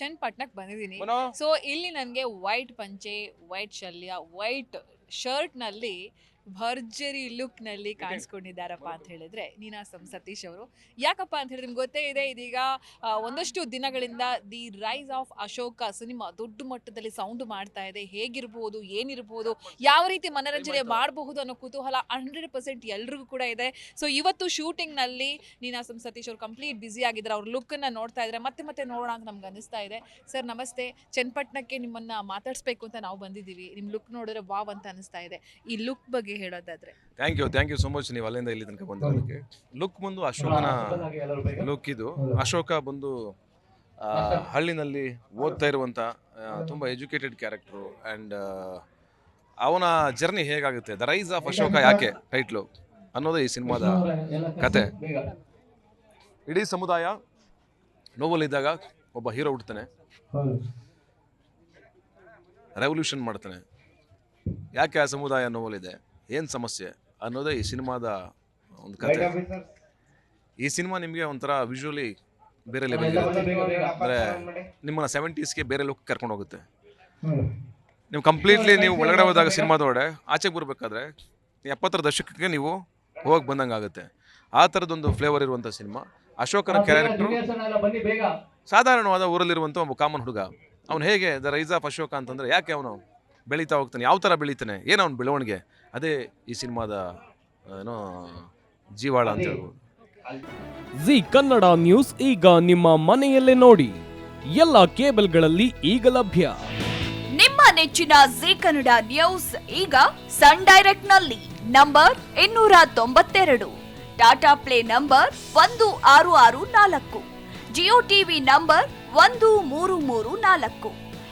ಚನ್ನಪಟ್ಟಣಕ್ಕೆ ಬಂದಿದ್ದೀನಿ. ಸೊ ಇಲ್ಲಿ ನನಗೆ ವೈಟ್ ಪಂಚೆ ವೈಟ್ ಶಲ್ಯ ವೈಟ್ ಶರ್ಟ್ನಲ್ಲಿ ಭರ್ಜರಿ ಲುಕ್ನಲ್ಲಿ ಕಾಣಿಸ್ಕೊಂಡಿದ್ದಾರಪ್ಪ ಅಂತ ಹೇಳಿದ್ರೆ ನೀನಾಸಂ ಸತೀಶ್ ಅವರು. ಯಾಕಪ್ಪ ಅಂತ ಹೇಳಿದ್ರೆ ನಿಮ್ಗೆ ಗೊತ್ತೇ ಇದೆ ಇದೀಗ ಆ, ಒಂದಷ್ಟು ದಿನಗಳಿಂದ the rise of Ashoka cinema ದೊಡ್ಡ ಮಟ್ಟದಲ್ಲಿ ಸೌಂಡ್ ಮಾಡ್ತಾ ಇದೆ. ಹೇಗಿರ್ಬೋದು ಏನಿರ್ಬೋದು ಯಾವ ರೀತಿ ಮನರಂಜನೆ ಮಾಡಬಹುದು ಅನ್ನೋ ಕುತೂಹಲ ಹಂಡ್ರೆಡ್ ಪರ್ಸೆಂಟ್ ಎಲ್ರಿಗೂ ಕೂಡ ಇದೆ. ಸೊ ಇವತ್ತು ಶೂಟಿಂಗ್ನಲ್ಲಿ ನೀನಾಸಂ ಸತೀಶ್ ಅವರು ಕಂಪ್ಲೀಟ್ ಬ್ಯುಸಿ ಆಗಿದ್ದಾರೆ. ಅವ್ರ ಲುಕ್ ಅನ್ನ ನೋಡ್ತಾ ಇದ್ರೆ ಮತ್ತೆ ಮತ್ತೆ ನೋಡೋಣ ಅಂತ ನಮ್ಗೆ ಅನಿಸ್ತಾ ಇದೆ. ಸರ್ ನಮಸ್ತೆ. ಚನ್ನಪಟ್ಟಣಕ್ಕೆ ನಿಮ್ಮನ್ನ ಮಾತಾಡಿಸ್ಬೇಕು ಅಂತ ನಾವು ಬಂದಿದ್ದೀವಿ. ನಿಮ್ಮ ಲುಕ್ ನೋಡಿದ್ರೆ ವಾವ್ ಅಂತ ಅನಿಸ್ತಾ ಇದೆ. ಈ ಲುಕ್ ಬಗ್ಗೆ ಹೇಳೋದಾದ್ರೆ? Thank you thank you so much ನೀವು ಅಲ್ಲಿಂದ ಇಲ್ಲಿ ತನಕ ಬಂದಿರೋದಕ್ಕೆ. ಲುಕ್ ಬಂದು ಅಶೋಕನ ಲುಕ್ ಇದು. ಅಶೋಕ ಬಂದು ಆ, ಹಳ್ಳಿನಲ್ಲಿ ಓದ್ತಾ ಇರುವಂಥ ತುಂಬ ಎಜುಕೇಟೆಡ್ ಕ್ಯಾರೆಕ್ಟ್ರು ಆ್ಯಂಡ್ ಅವನ ಜರ್ನಿ ಹೇಗಾಗುತ್ತೆ? ದ ರೈಸ್ ಆಫ್ ಅಶೋಕ ಯಾಕೆ ಟೈಟ್ಲು ಅನ್ನೋದೇ ಈ ಸಿನಿಮಾದ ಕತೆ. ಇಡೀ ಸಮುದಾಯ ನೋವಲ್ಲಿದ್ದಾಗ ಒಬ್ಬ ಹೀರೋ ಹುಡ್ತಾನೆ ರೆವಲ್ಯೂಷನ್ ಮಾಡ್ತಾನೆ. ಯಾಕೆ ಆ ಸಮುದಾಯ ನೋವಲ್ಲಿದೆ? ಏನು ಸಮಸ್ಯೆ ಅನ್ನೋದೇ ಈ ಸಿನಿಮಾದ ಒಂದು ಕತೆ. ಈ ಸಿನಿಮಾ ನಿಮಗೆ ಒಂಥರ ವಿಜುವಲಿ ಬೇರೆ ಲೆವೆಲ್ ಇರುತ್ತೆ. ಅಂದರೆ ನಿಮ್ಮನ್ನ ಸೆವೆಂಟೀಸ್ಗೆ ಬೇರೆ ಲುಕ್ ಕರ್ಕೊಂಡು ಹೋಗುತ್ತೆ. ನೀವು ಕಂಪ್ಲೀಟ್ಲಿ ನೀವು ಒಳಗಡೆ ಹೋದಾಗ ಸಿನಿಮಾದೊಳಗಡೆ ಆಚೆಗೆ ಬರಬೇಕಾದ್ರೆ ಎಪ್ಪತ್ತರ ದಶಕಕ್ಕೆ ನೀವು ಹೋಗಿ ಬಂದಂಗೆ ಆಗುತ್ತೆ ಆ ಥರದೊಂದು ಫ್ಲೇವರ್ ಇರುವಂಥ ಸಿನಿಮಾ. ಅಶೋಕನ ಕ್ಯಾರೆಕ್ಟರ್ ಸಾಧಾರಣವಾದ ಊರಲ್ಲಿರುವಂಥ ಒಬ್ಬ ಕಾಮನ್ ಹುಡುಗ. ಅವನು ಹೇಗೆ ದ ರೈಸ್ ಆಫ್ ಅಶೋಕ ಅಂತಂದರೆ ಯಾಕೆ ಅವನು? ಬೆಳೀತಾ ಹೋಗ್ತಾನೆ. ಯಾವ ಥರ ಬೆಳೀತಾನೆ? ಏನು ಅವ್ನ ಬೆಳವಣಿಗೆ? ಅದೇ ಈ ಸಿನಿಮಾದ ಏನೋ ಜೀವಾಳ ಅಂತ ಹೇಳ್ಬೋದು. ಜಿ ಕನ್ನಡ ನ್ಯೂಸ್ ಈಗ ನಿಮ್ಮ ಮನೆಯಲ್ಲೇ ನೋಡಿ. ಎಲ್ಲ ಕೇಬಲ್ಗಳಲ್ಲಿ ಈಗ ಲಭ್ಯ. ನಿಮ್ಮ ನೆಚ್ಚಿನ ಜಿ ಕನ್ನಡ ನ್ಯೂಸ್ ಈಗ ಸನ್ ಡೈರೆಕ್ಟ್ನಲ್ಲಿ ನಂಬರ್ ಇನ್ನೂರ ತೊಂಬತ್ತೆರಡು. ಟಾಟಾ ಪ್ಲೇ ನಂಬರ್ ಒಂದು ಆರು ಆರು ನಾಲ್ಕು. ಜಿಯೋ ಟಿವಿ ನಂಬರ್ ಒಂದು ಮೂರು ಮೂರು ನಾಲ್ಕು.